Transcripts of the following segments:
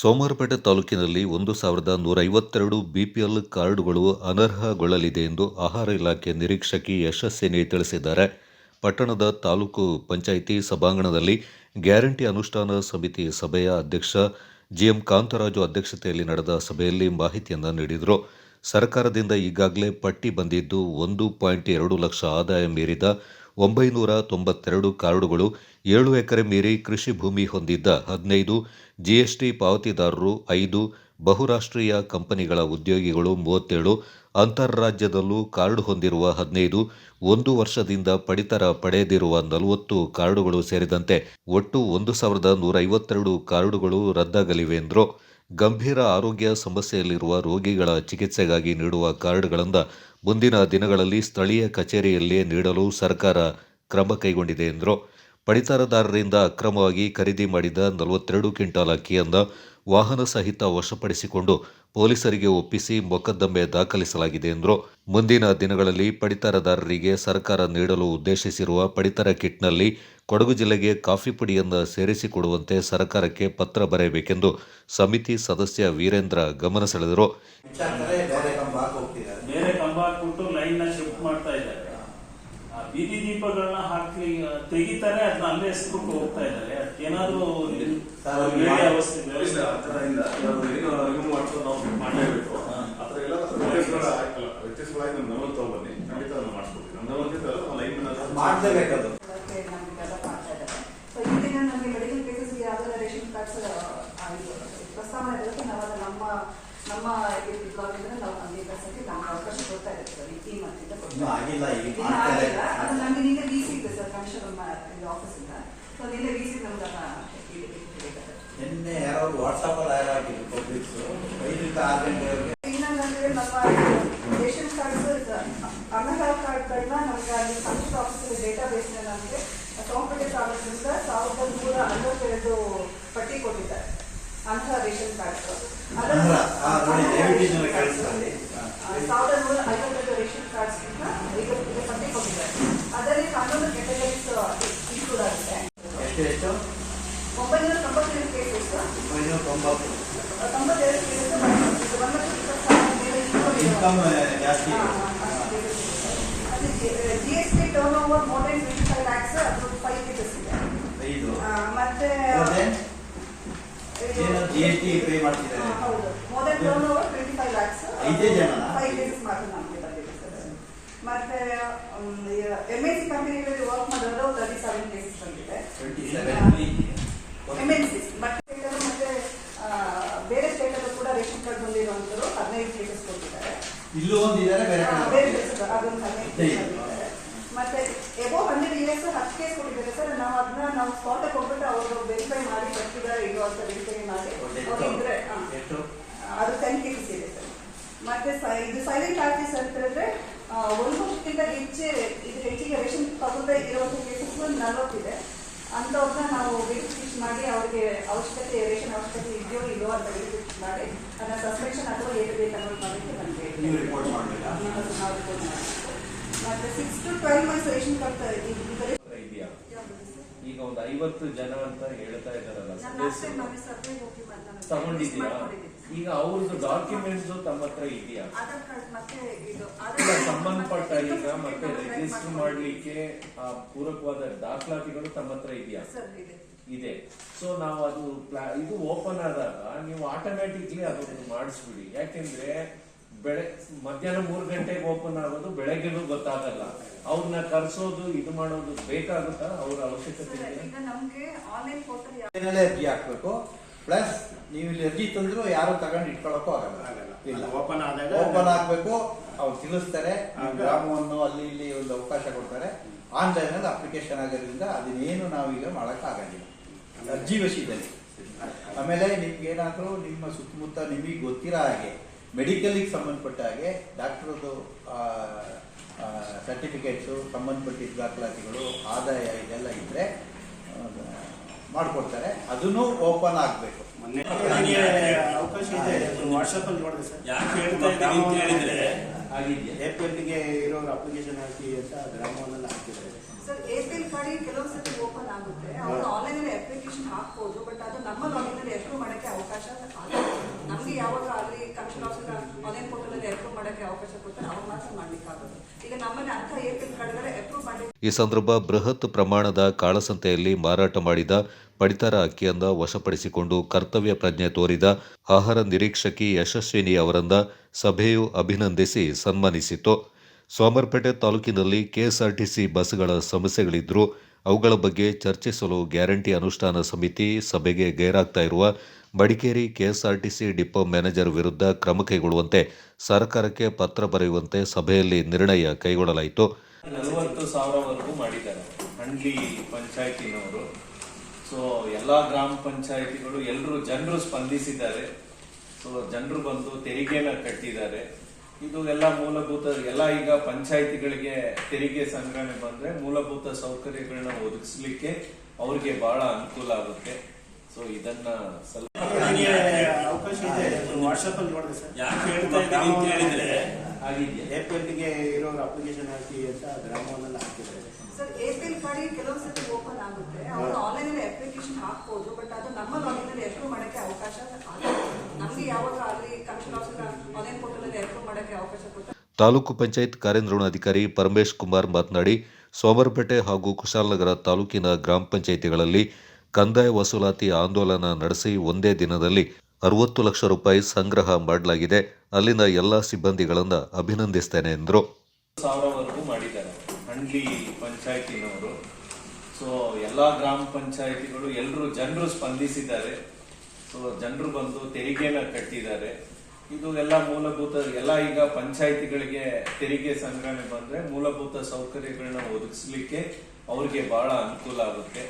ಸೋಮವಾರಪೇಟೆ ತಾಲೂಕಿನಲ್ಲಿ ಒಂದು ಸಾವಿರದ ನೂರ ಐವತ್ತೆರಡು ಬಿಪಿಎಲ್ ಕಾರ್ಡ್ಗಳು ಅನರ್ಹಗೊಳ್ಳಲಿದೆ ಎಂದು ಆಹಾರ ಇಲಾಖೆ ನಿರೀಕ್ಷಕಿ ಯಶಸ್ವಿನಿ ತಿಳಿಸಿದ್ದಾರೆ. ಪಟ್ಟಣದ ತಾಲೂಕು ಪಂಚಾಯಿತಿ ಸಭಾಂಗಣದಲ್ಲಿ ಗ್ಯಾರಂಟಿ ಅನುಷ್ಠಾನ ಸಮಿತಿ ಸಭೆಯ ಅಧ್ಯಕ್ಷ ಜಿಎಂ ಕಾಂತರಾಜು ಅಧ್ಯಕ್ಷತೆಯಲ್ಲಿ ನಡೆದ ಸಭೆಯಲ್ಲಿ ಮಾಹಿತಿಯನ್ನು ನೀಡಿದರು. ಸರ್ಕಾರದಿಂದ ಈಗಾಗಲೇ ಪಟ್ಟಿ ಬಂದಿದ್ದು ಒಂದು ಪಾಯಿಂಟ್ ಎರಡು ಲಕ್ಷ ಆದಾಯ ಮೀರಿದ ಒಂಬೈನೂರ ತೊಂಬತ್ತೆರಡು ಕಾರ್ಡುಗಳು ಏಳು ಎಕರೆ ಮೀರಿ ಕೃಷಿ ಭೂಮಿ ಹೊಂದಿದ್ದ ಹದಿನೈದು ಜಿಎಸ್ಟಿ ಪಾವತಿದಾರರು, ಐದು ಬಹುರಾಷ್ಟ್ರೀಯ ಕಂಪನಿಗಳ ಉದ್ಯೋಗಿಗಳು, ಮೂವತ್ತೇಳು ಅಂತಾರಾಜ್ಯದಲ್ಲೂ ಕಾರ್ಡ್ ಹೊಂದಿರುವ ಹದಿನೈದು ಒಂದು ವರ್ಷದಿಂದ ಪಡಿತರ ಪಡೆದಿರುವ ನಲವತ್ತು ಕಾರ್ಡುಗಳು ಸೇರಿದಂತೆ ಒಟ್ಟು ಒಂದು ಸಾವಿರದ ನೂರೈವತ್ತೆರಡು ಕಾರ್ಡುಗಳು ರದ್ದಾಗಲಿವೆ ಎಂದರು. ಗಂಭೀರ ಆರೋಗ್ಯ ಸಮಸ್ಯೆಯಲ್ಲಿರುವ ರೋಗಿಗಳ ಚಿಕಿತ್ಸೆಗಾಗಿ ನೀಡುವ ಕಾರ್ಡ್ಗಳನ್ನು ಮುಂದಿನ ದಿನಗಳಲ್ಲಿ ಸ್ಥಳೀಯ ಕಚೇರಿಯಲ್ಲೇ ನೀಡಲು ಸರ್ಕಾರ ಕ್ರಮ ಕೈಗೊಂಡಿದೆ ಎಂದರು. ಪಡಿತರದಾರರಿಂದ ಅಕ್ರಮವಾಗಿ ಖರೀದಿ ಮಾಡಿದ ನಲವತ್ತೆರಡು ಕ್ವಿಂಟಾಲ್ ಅಕ್ಕಿಯನ್ನು ವಾಹನ ಸಹಿತ ವಶಪಡಿಸಿಕೊಂಡು ಪೊಲೀಸರಿಗೆ ಒಪ್ಪಿಸಿ ಮೊಕದ್ದಮೆ ದಾಖಲಿಸಲಾಗಿದೆ ಎಂದರು. ಮುಂದಿನ ದಿನಗಳಲ್ಲಿ ಪಡಿತರದಾರರಿಗೆ ಸರ್ಕಾರ ನೀಡಲು ಉದ್ದೇಶಿಸಿರುವ ಪಡಿತರ ಕಿಟ್ನಲ್ಲಿ ಕೊಡಗು ಜಿಲ್ಲೆಗೆ ಕಾಫಿ ಪುಡಿಯನ್ನು ಸೇರಿಸಿಕೊಡುವಂತೆ ಸರ್ಕಾರಕ್ಕೆ ಪತ್ರ ಬರೆಯಬೇಕೆಂದು ಸಮಿತಿ ಸದಸ್ಯ ವೀರೇಂದ್ರ ಗಮನ ಸೆಳೆದರು ಮುಚ್ಚಾಕ್ತಾರೆ ಬೇರೆ ಕಂಬ ಹಾಕಿ ಹೋಗ್ತಿದ್ದಾರೆ ಬೇರೆ ಕಂಬ ಹಾಕ್ಬಿಟ್ಟು ಲೈನ್ನ ಶಿಫ್ಟ್ ಮಾಡ್ತಾ ಇದ್ದಾರೆ ಆ ಬೀದಿ ದೀಪಗಳನ್ನ ಹಾಕಿ ತೆಗಿತಾರೆ ಅದನ್ನ ಅಲ್ಲೇ ಎಸ್ಕೊಂಡು ಹೋಗ್ತಾ ಇದ್ದಾರೆ. ಮಾಡಿ- ವ್ಯವಸ್ಥೆ ಮಾಡಲೇಬೇಕು. ಆ ಥರ ಎಲ್ಲ ವ್ಯತ್ಯಾಸಗಳು ಆಗಿಲ್ಲ. ವ್ಯತ್ಯಾಸಗಳಾಗಿ ನಾವು ನಮ್ಮಲ್ಲಿ ತಗೊಂಡ್ಬನ್ನಿ. ಖಂಡಿತ ಅದನ್ನ ಮಾಡಿಸ್ಕೊಡ್ತೀವಿ. ನಮ್ಮ ಲೈನ್ ಮಾಡ್ಲೇಬೇಕದು. ಪ್ರಸ್ತಾವನೆ ಇರುತ್ತೆ. ನಾವು ಅದನ್ನ ನಮ್ಮ ನಮ್ಮ ನಾವು ನಮ್ಗೆ ಅವಕಾಶ ಕೊಡ್ತಾ ಸರ್ ಈ ಆಗಿಲ್ಲ ಈಗ ಇನ್ನು ಮಾಡ್ತಾರೆ ಆಗಿಲ್ಲ ಅದು ನಮಗೆ ನಿನ್ನೆ ವಿ ಸಿ ಇದೆ ಸರ್ ಕಮಿಷನರ್ ಇದು ಆಫೀಸಿಂದ ಸೊ ನಿನ್ನೆ ವಿ ಸಿ ನಮ್ಗೆ ಬೇಕಾಗುತ್ತೆ ನಿನ್ನೆ ಯಾರೋ ವಾಟ್ಸಪ್ ಅಲ್ಲಿ ಯಾರೋ ಹಾಕಿದ್ರು ಪಬ್ಲಿಕ್ಸ್ ಐದರಿಂದ ಆರು ಗಂಟೆವರೆಗೆ ಇನ್ನೊಂದಂದ್ರೆ ನಮ್ಮ ರೇಷನ್ ಕಾರ್ಡ್ಸ್ ಅನರ್ಹ ಕಾರ್ಡ್ಗಳನ್ನ ನಮಗೆ ಅಲ್ಲಿ ಕಮಿಷನ್ ಆಫೀಸಿನ ಡೇಟಾ ಬೇಸ್ನ ನಮಗೆ ಕಾಂಪಿಟೇಟ್ ಆಗೋದ್ರಿಂದ ಸಾವಿರದ ನೂರ ಅರವತ್ತೆರಡು ಪಟ್ಟಿ ಕೊಟ್ಟಿದ್ದಾರೆ. ಅಂತಹ ರೇಷನ್. ಹಾ. ಸಾವಿರದ ನೂರ ಐವತ್ತೆರಡು ರೇಷನ್ ಕಾರ್ಡ್ಸ್ ಈಗ ಈಗ ಪಟ್ಟಿ ಕೊಟ್ಟಿದ್ದಾರೆ. ಅದರಲ್ಲಿ ಹನ್ನೊಂದು ಕೆಟಗರೀಸ್ ಇನ್ಕ್ಲೂಡ್ ಎಷ್ಟು ಒಂಬೈನೂರ ತೊಂಬತ್ತೇಳು ಕೇಸಸ್ ಕೇಸಸ್ ಒಂದು ಲಕ್ಷ ಇಪ್ಪತ್ತು ಸಾವಿರ ಮೇಲೆ ಇನ್ಕಮ್ ಜಾಸ್ತಿ ಹಾ, ಇದೆ. ಹಾ, ಹಾ. ಅದು G S T turn over more than twenty five lakhs ಅದು ಫೈವ್ ಕೇಸಸ್ ಇದೆ ಐದು ಆ, ಮತ್ತೆ ಮತ್ತೆ ಇದು- ಏನು ಜಿ ಎಸ್ ಟಿ ಪೇ ಮಾಡ್ತಿದ್ದಾರೆ. ಐದೇ ಸರ್ ಮತ್ತೆ ಎಂ ಎನ್ ಸಿ ಕಂಪನಿಗಳಲ್ಲಿ ವರ್ಕ್ ಮಾಡೋದು ತರ್ಟಿ ಸೆವೆನ್ ಕೇಸಸ್ ಬಂದಿದೆ ಎಂ ಎನ್ ಸಿ ಮತ್ತೆ ಬೇರೆ ಸ್ಟೇಟಲ್ಲೂ ಕೂಡ ರೇಷನ್ ಕಾರ್ಡ್ ಬಂದಿರುವಂಥವ್ರು ಹದಿನೈದು ಕೇಸಸ್ ಕೊಟ್ಟಿದ್ದಾರೆ. ಇಲ್ಲೂ ಒಂದಿದ್ದಾರೆ ಬೇರೆ ಅದೊಂದು ಹದಿನೈದು ಕೇಸ್ ಆಗಿದ್ದಾರೆ. ಮತ್ತೆ ಎಬೋ ಸರ್ ಹತ್ತು ಕೇಸ್ ಕೊಟ್ಟಿದ್ದಾರೆ ಸರ್. ನಾವು ಅದನ್ನ ನಾವು ಸ್ಪಾಟ್ ಹೋಗ್ಬಿಟ್ಟು ಅವರು ವೆರಿಫೈ ಮಾಡಿ ಬರ್ತಿದ್ದಾರೆ ಇಲ್ಲೋ ಅಂತ ವೆರಿಫೈ ಮಾಡಿ. ಅವ್ರಿದ್ರೆ. ಅದು ಟೆನ್ ಕೇಸಸ್ ಇದೆ ಸರ್. ಮತ್ತೆ ಇದು ಸೈಲೆಂಟ್ ಆಫೀಸ್ ಅಂತ ಹೇಳಿದ್ರೆ ಒಂದು ವರ್ಷಕ್ಕಿಂತ ಹೆಚ್ಚೆ ಇದು ಹೆಚ್ಚಿಗೆ ರೇಷನ್ ತಗೊಳ್ತಾ ಇರುವಂಥ ಕೇಸಸ್ ನಲವತ್ತಿದೆ ಅಂಥವ್ರನ್ನ ನಾವು ವೆರಿಫಿಕೇಶನ್ ಮಾಡಿ ಅವ್ರಿಗೆ ಅವಶ್ಯಕತೆ ರೇಷನ್ ಅವಶ್ಯಕತೆ ಇದೆಯೋ ಇಲ್ಲೋ ಅಂತ ವೆರಿಫಿಕೇಶನ್ ಮಾಡಿ ಅದನ್ನ ಸಸ್ಪೆನ್ಷನ್ ಅಥವಾ ಏನು ಬೇಕು ಅನ್ನೋದು ಮಾಡಲಿಕ್ಕೆ ನಮಗೆ ರಿಪೋರ್ಟ್ ಮಾಡಬೇಕಾ ಅದು ನಾವು ಮಾಡ್ಬೇಕು. ಮತ್ತೆ six to twelve months ration card ಇದ್ದರೆ ಹತ್ರ ಇದೆಯಾ ಈಗ ಒಂದು ಐವತ್ತು ಜನ ಅಂತ ಹೇಳ್ತಾ ಇದ್ದಾರಲ್ಲ ತಗೊಂಡಿದ್ದೀರಾ? ಈಗ ಅವ್ರದ್ದು ಡಾಕ್ಯುಮೆಂಟ್ಸ್ ತಮ್ಮ ಹತ್ರ ಇದೆಯಾ? ಸಂಬಂಧಪಟ್ಟ ಈಗ ಮತ್ತೆ ರಿಜಿಸ್ಟರ್ ಮಾಡ್ಲಿಕ್ಕೆ ಆ ಪೂರಕವಾದ ದಾಖಲಾತಿಗಳು ತಮ್ಮ ಹತ್ರ ಇದೆಯಾ? ಇದೆ. ಸೊ ನಾವು ಅದು ಇದು ಓಪನ್ ಆದಾಗ ನೀವು ಆಟೋಮ್ಯಾಟಿಕ್ಲಿ ಅದನ್ನು ಮಾಡಿಸ್ಬಿಡಿ. ಯಾಕೆಂದ್ರೆ ಬೆಳೆ ಮಧ್ಯಾಹ್ನ ಮೂರು ಗಂಟೆಗೆ ಓಪನ್ ಆಗೋದು ಬೆಳಗ್ಗೆನೂ ಗೊತ್ತಾಗಲ್ಲ. ಅವ್ರನ್ನ ಕರೆಸೋದು ಇದು ಮಾಡೋದು ಬೇಕಾಗುತ್ತಾ? ಅವ್ರ ಅವಶ್ಯಕತೆ ಅರ್ಜಿ ಹಾಕ್ಬೇಕು. ಪ್ಲಸ್ ನೀವು ಇಲ್ಲಿ ಅರ್ಜಿ ತಂದ್ರು ಯಾರು ತಗೊಂಡು ಇಟ್ಕೊಳಕ್ಕೂ ಆಗಲ್ಲ. ಇಲ್ಲ. ಓಪನ್ ಆದಾಗ ಓಪನ್ ಆಗ್ಬೇಕು. ಅವ್ರು ತಿಳಿಸ್ತಾರೆ. ಗ್ರಾಮವನ್ನು ಅಲ್ಲಿ ಇಲ್ಲಿ ಒಂದು ಅವಕಾಶ ಕೊಡ್ತಾರೆ. ಆನ್ಲೈನ್ ಅಲ್ಲಿ ಅಪ್ಲಿಕೇಶನ್ ಆಗಿರೋದ್ರಿಂದ ಅದನ್ನೇನು ನಾವೀಗ ಮಾಡಕ್ ಆಗಂಗಿಲ್ಲ ಅರ್ಜಿ ವಿಷಯದಲ್ಲಿ ಆಮೇಲೆ ನಿಮ್ಗೆ ಏನಾದರೂ ನಿಮ್ಮ ಸುತ್ತಮುತ್ತ ನಿಮಗೆ ಗೊತ್ತಿರೋ ಹಾಗೆ ಮೆಡಿಕಲ್ಗೆ ಸಂಬಂಧಪಟ್ಟ ಹಾಗೆ ಡಾಕ್ಟ್ರದ್ದು ಸರ್ಟಿಫಿಕೇಟ್ಸು ಸಂಬಂಧಪಟ್ಟಿದ್ದ ದಾಖಲಾತಿಗಳು ಆದಾಯ ಇದೆಲ್ಲ ಇದ್ರೆ ಮಾಡಿಕೊಡ್ತಾರೆ. ಅದನ್ನು ಓಪನ್ ಆಗಬೇಕು. ಮೊನ್ನೆ ಅವಕಾಶ ಇದೆ. ವಾಟ್ಸಪ್ ಅಲ್ಲಿ ನೋಡಿದೆ ಸರ್. ಯಾಕೆ ಹೇಳ್ತಾ ಇದ್ದೀನಿ ಅಂತ ಹೇಳಿದ್ರೆ? ಆಗಿದೆಯಾ ಏಪ್ರಿಲ್ಗೆ ಇರೋರು ಅಪ್ಲಿಕೇಶನ್ ಹಾಕಿ ಅಂತ ಗ್ರಾಮವನ್ನೆಲ್ಲ ಹಾಕಿದ್ದಾರೆ. ಸರ್ ಎಪಿಎಲ್ ಮಾಡಿ ಕೆಲವು ಸತಿ ಓಪನ್ ಆಗುತ್ತೆ. ಅವರು ಆನ್ಲೈನ್ ಅಲ್ಲಿ ಅಪ್ಲಿಕೇಶನ್ ಹಾಕ್ಬೋದು ಬಟ್ ಅದು ನಮ್ಮ ಲಾಗಿನ್ ಅಲ್ಲಿ ಅಪ್ರೂವ್ ಮಾಡಕ್ಕೆ ಅವಕಾಶ ನಮ್ಗೆ ಯಾವಾಗ ಅಲ್ಲಿ ಕಮಿಷನ್ ಆಫೀಸರ್ ಆನ್ಲೈನ್ ಪೋರ್ಟಲ್ ಅಲ್ಲಿ ಅಪ್ರೂವ್ ಮಾಡಕ್ಕೆ ಈ ಸಂದರ್ಭ ಬೃಹತ್ ಪ್ರಮಾಣದ ಕಾಳಸಂತೆಯಲ್ಲಿ ಮಾರಾಟ ಮಾಡಿದ ಪಡಿತರ ಅಕ್ಕಿಯನ್ನ ವಶಪಡಿಸಿಕೊಂಡು ಕರ್ತವ್ಯ ಪ್ರಜ್ಞೆ ತೋರಿದ ಆಹಾರ ನಿರೀಕ್ಷಕಿ ಯಶಸ್ವಿನಿ ಅವರನ್ನ ಸಭೆಯು ಅಭಿನಂದಿಸಿ ಸನ್ಮಾನಿಸಿತು. ಸೋಮರ್ಪೇಟೆ ತಾಲೂಕಿನಲ್ಲಿ ಕೆಎಸ್ಆರ್ಟಿಸಿ ಬಸ್ಗಳ ಸಮಸ್ಯೆಗಳಿದ್ರೂ. ಅವುಗಳ ಬಗ್ಗೆ ಚರ್ಚಿಸಲು ಗ್ಯಾರಂಟಿ ಅನುಷ್ಠಾನ ಸಮಿತಿ ಸಭೆಗೆ ಗೈರಾಗ್ತಾ ಇರುವ ಮಡಿಕೇರಿ ಕೆಎಸ್ಆರ್ಟಿಸಿ ಡಿಪೋ ಮ್ಯಾನೇಜರ್ ವಿರುದ್ಧ ಕ್ರಮ ಕೈಗೊಳ್ಳುವಂತೆ ಸರ್ಕಾರಕ್ಕೆ ಪತ್ರ ಬರೆಯುವಂತೆ ಸಭೆಯಲ್ಲಿ ನಿರ್ಣಯ ಕೈಗೊಳ್ಳಲಾಯಿತು. ನಲವತ್ತು ಸಾವಿರವರೆಗೂ ಮಾಡಿದ್ದಾರೆ ಹಂಡ್ಲಿ ಪಂಚಾಯತಿನವರು. ಸೊ ಎಲ್ಲಾ ಗ್ರಾಮ ಪಂಚಾಯತಿಗಳು ಎಲ್ಲರೂ ಜನರು ಸ್ಪಂದಿಸಿದ್ದಾರೆ. ಸೊ ಜನರು ಬಂದು ತೆರಿಗೆನ ಕಟ್ಟಿದ್ದಾರೆ. ಇದು ಎಲ್ಲ ಮೂಲಭೂತ ಎಲ್ಲ ಈಗ ಪಂಚಾಯಿತಿಗಳಿಗೆ ತೆರಿಗೆ ಸಂಗ್ರಹಣೆ ಬಂದ್ರೆ ಮೂಲಭೂತ ಸೌಕರ್ಯಗಳನ್ನ ಒದಗಿಸ್ಲಿಕ್ಕೆ ಅವ್ರಿಗೆ ಬಹಳ ಅನುಕೂಲ ಆಗುತ್ತೆ. ಸೊ ಇದನ್ನ ಸ್ವಲ್ಪ ಅವಕಾಶ ಇದೆ. ವಾಟ್ಸಪ್ ಅಲ್ಲಿ ನೋಡಿದೆ ಸರ್. ಯಾಕೆ ಹೇಳ್ತಾ ಇದ್ದೀನಿ ಅಂತ ಹೇಳಿದ್ರೆ? ಆಗಿದೆಯಾ ಏಪ್ರಿಲ್ಗೆ ಇರೋರು ಅಪ್ಲಿಕೇಶನ್ ಹಾಕಿ ಅಂತ ಗ್ರಾಮವನ್ನೆಲ್ಲ ಹಾಕಿದ್ದಾರೆ. ಸರ್ ಏಪ್ರಿಲ್ ಕಡೆ ಕೆಲವು ಸತಿ ಓಪನ್ ಆಗುತ್ತೆ. ಅವರು ಆನ್ಲೈನ್ ಅಲ್ಲಿ ಅಪ್ಲಿಕೇಶನ್ ಹಾಕ್ಬೋದು ಬಟ್ ಅದು ನಮ್ಮ ಲಾಗಿನ್ ಅಲ್ಲಿ ಅಪ್ರೂವ್ ಮಾಡಕ್ಕೆ ಅವಕಾಶ ಆಗಲ್ಲ ತಾಲೂಕು ಪಂಚಾಯತ್ ಕಾರ್ಯನಿರ್ವಹಣಾಧಿಕಾರಿ ಪರಮೇಶ್ ಕುಮಾರ್ ಮಾತನಾಡಿ ಸೋಮರಪೇಟೆ ಹಾಗೂ ಕುಶಾಲನಗರ ತಾಲೂಕಿನ ಗ್ರಾಮ ಪಂಚಾಯಿತಿಗಳಲ್ಲಿ ಕಂದಾಯ ವಸೂಲಾತಿ ಆಂದೋಲನ ನಡೆಸಿ ಒಂದೇ ದಿನದಲ್ಲಿ ಅರವತ್ತು ಲಕ್ಷ ರೂಪಾಯಿ ಸಂಗ್ರಹ ಮಾಡಲಾಗಿದೆ. ಅಲ್ಲಿನ ಎಲ್ಲ ಸಿಬ್ಬಂದಿಗಳನ್ನು ಅಭಿನಂದಿಸ್ತೇನೆ ಎಂದರು. ಸಾವಿರವರೆಗೂ ಮಾಡಿದ್ದಾರೆ. ಹಂಡ್ಲಿ ಪಂಚಾಯತಿನವರು. ಸೊ ಎಲ್ಲಾ ಗ್ರಾಮ ಪಂಚಾಯಿತಿಗಳು ಎಲ್ಲರೂ ಜನರು ಸ್ಪಂದಿಸಿದ್ದಾರೆ. ಸೊ ಜನರು ಬಂದು ತೆರಿಗೆನ ಕಟ್ಟಿದ್ದಾರೆ. ಇದು ಎಲ್ಲ ಮೂಲಭೂತ, ಎಲ್ಲ ಈಗ ಪಂಚಾಯತಿಗಳಿಗೆ ತೆರಿಗೆ ಸಂಗ್ರಹಣೆ ಬಂದ್ರೆ ಮೂಲಭೂತ ಸೌಕರ್ಯಗಳನ್ನ ಒದಗಿಸ್ಲಿಕ್ಕೆ ಅವ್ರಿಗೆ ಬಹಳ ಅನುಕೂಲ ಆಗುತ್ತೆ.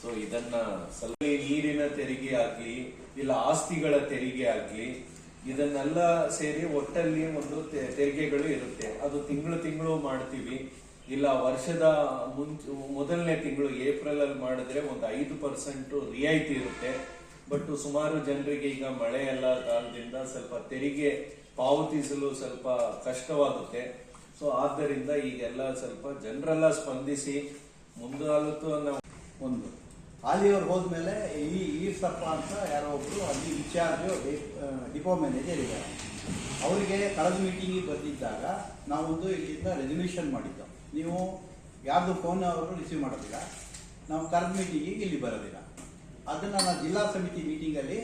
ಸೊ ಇದನ್ನ ಸಲಹೆ ನೀರಿನ ತೆರಿಗೆ ಆಗ್ಲಿ, ಇಲ್ಲ ಆಸ್ತಿಗಳ ತೆರಿಗೆ ಆಗ್ಲಿ, ಇದನ್ನೆಲ್ಲ ಸೇರಿ ಒಟ್ಟಲ್ಲಿ ಒಂದು ತೆರಿಗೆಗಳು ಇರುತ್ತೆ. ಅದು ತಿಂಗಳು ತಿಂಗಳು ಮಾಡ್ತೀವಿ. ಇಲ್ಲ ವರ್ಷದ ಮುಂಚೆ, ಮೊದಲನೇ ತಿಂಗಳು ಏಪ್ರಿಲ್ ಅಲ್ಲಿ ಮಾಡಿದ್ರೆ ಒಂದು ಐದು ಪರ್ಸೆಂಟ್ ರಿಯಾಯಿತಿ ಇರುತ್ತೆ. ಬಟ್ ಸುಮಾರು ಜನರಿಗೆ ಈಗ ಮಳೆ ಎಲ್ಲ ಕಾರಣದಿಂದ ಸ್ವಲ್ಪ ತೆರಿಗೆ ಪಾವತಿಸಲು ಸ್ವಲ್ಪ ಕಷ್ಟವಾಗುತ್ತೆ. ಸೊ ಆದ್ದರಿಂದ ಈಗೆಲ್ಲ ಸ್ವಲ್ಪ ಜನರೆಲ್ಲ ಸ್ಪಂದಿಸಿ ಮುಂದಾಲತ್ತು ಅನ್ನೋ ಒಂದು. ಅಲ್ಲಿ ಅವ್ರು ಹೋದ್ಮೇಲೆ ಈ ಈರ್ಸಪ್ಪ ಅಂತ ಯಾರೋ ಒಬ್ರು ಅಲ್ಲಿ ಇನ್ಚಾರ್ಜ್ ಡಿಪೋ ಮ್ಯಾನೇಜರ್ ಇದ್ದಾರೆ. ಅವರಿಗೆ ಕಳೆದ ಮೀಟಿಂಗಿಗೆ ಬಂದಿದ್ದಾಗ ನಾವೊಂದು ಇಲ್ಲಿಂದ ರೆಸಲ್ಯೂಷನ್ ಮಾಡಿದ್ದು. ನೀವು ಯಾರ್ದು ಫೋನ್ ಅವರು ರಿಸೀವ್ ಮಾಡೋದಿಲ್ಲ. ನಾವು ಕರೆದ ಮೀಟಿಂಗಿಗೆ ಇಲ್ಲಿ ಬರೋದಿಲ್ಲ. ಅದನ್ನ ನಾನು ಜಿಲ್ಲಾ ಸಮಿತಿ ಮೀಟಿಂಗ್ ಅಲ್ಲಿ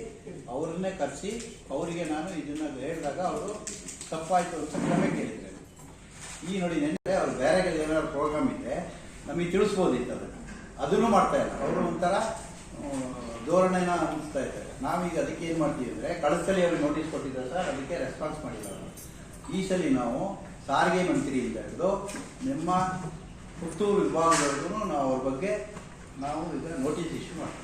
ಅವರನ್ನೇ ಕರೆಸಿ, ಅವರಿಗೆ ನಾನು ಇದನ್ನ ಹೇಳಿದಾಗ ಅವರು ತಪ್ಪಾಯ್ತು ಅಂತ ಕ್ಷಮೆ ಕೇಳಿದ್ರೆ. ಈ ನೋಡಿ ನೆನ್ನೆ ಅವ್ರು ಬೇರೆ ಏನಾದ್ರು ಪ್ರೋಗ್ರಾಮ್ ಇದ್ರೆ ನಮಗೆ ತಿಳಿಸ್ಬೋದಿತ್ತು ಅದನ್ನು. ಅದನ್ನು ಮಾಡ್ತಾ ಇಲ್ಲ. ಅವರು ಒಂಥರ ಧೋರಣೆನ ಅನಿಸ್ತಾ ಇದ್ದಾರೆ. ನಾವೀಗ ಅದಕ್ಕೆ ಏನು ಮಾಡ್ತೀವಿ ಅಂದರೆ ಕಳಸಲಿ ಸಲ ಅವ್ರಿಗೆ ನೋಟಿಸ್ ಕೊಟ್ಟಿದ್ದಾರೆ ಸರ್, ಅದಕ್ಕೆ ರೆಸ್ಪಾನ್ಸ್ ಮಾಡಿದ್ದಾರೆ ಈ ಸಲ ನಾವು ಸಾರಿಗೆ ಮಂತ್ರಿಯಿಂದ ಹಿಡಿದು ನಿಮ್ಮ ಪುತ್ತೂರು ವಿಭಾಗದವರೆಗೂ ನಾವು ಅವ್ರ ಬಗ್ಗೆ ನಾವು ಈಗ ನೋಟಿಸ್ ಇಶ್ಯೂ ಮಾಡ್ತೀವಿ.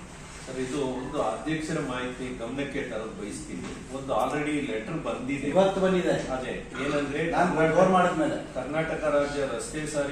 ಸರ್ ಇದು ಒಂದು ಅಧ್ಯಕ್ಷರ ಮಾಹಿತಿ ಗಮನಕ್ಕೆ ತರಲು ಬಯಸ್ತೀನಿ. ಒಂದು ಆಲ್ರೆಡಿ ಲೆಟರ್ ಬಂದಿದೆ. ಇವತ್ತು ಬಂದಿದೆ. ಅದೇ ಏನಂದ್ರೆ ನಾನು ಫೋನ್ ಮಾಡಿದ್ಮೇಲೆ. ಕರ್ನಾಟಕ ರಾಜ್ಯ ರಸ್ತೆ ಸಾರಿಗೆ